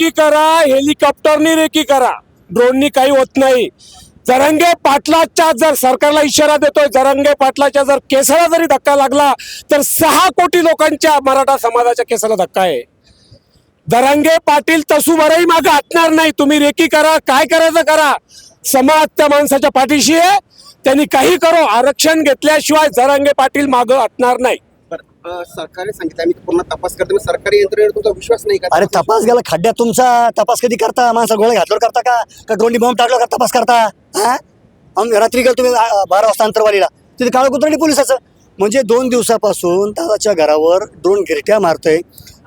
करा हेलिकॉप्टरनी रेकी करा. ड्रोननी काही होत नाही. जरंगे पाटलाच्या जर सरकारला इशारा देतोय जरंगे पाटलाच्या जर केसाला जरी धक्का लागला तर सहा कोटी लोकांच्या मराठा समाजाच्या केसाला धक्का आहे. दरंगे पाटील तसू बरंही मागं हटणार नाही. तुम्ही रेकी करा काय करायचं करा. समाज त्या माणसाच्या पाठीशी आहे. त्यांनी काही करो आरक्षण घेतल्याशिवाय जरंगे पाटील मागं हटणार नाही. सरकारने सांगितलं. आम्ही पूर्ण तपास करतो. सरकारी यंत्रणेवर तुमचा विश्वास नाही का? अरे तपास गेला खड्ड्यात तुमचा तपास कधी करता? माणसा गोळ्या घातल्यावर करता का? का ड्रोननी बॉम्ब टाकल्यावर का तपास करता? हा? आम रात्री गेलो तुम्ही आ, बारा वाजता अंतरवालीला. तिथे काळ कुत्रणी पोलिसाचं. म्हणजे दोन दिवसापासून दादाच्या घरावर ड्रोन गिरट्या मारतोय.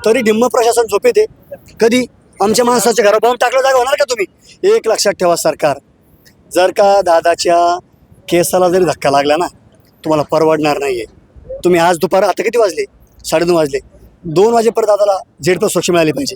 तरी निम्म प्रशासन झोपेते कधी? आमच्या माणसाच्या घरावर बॉम्ब टाकलं जागा होणार का तुम्ही? एक लक्षात ठेवा सरकार. जर का दादाच्या केसाला जरी धक्का लागला ना तुम्हाला परवडणार नाहीये. तुम्ही आज दुपार आता किती वाजले? साडेनऊ वाजले. दोन वाजेपर्यंत दादाला झेड सुरक्षा मिळाली पाहिजे.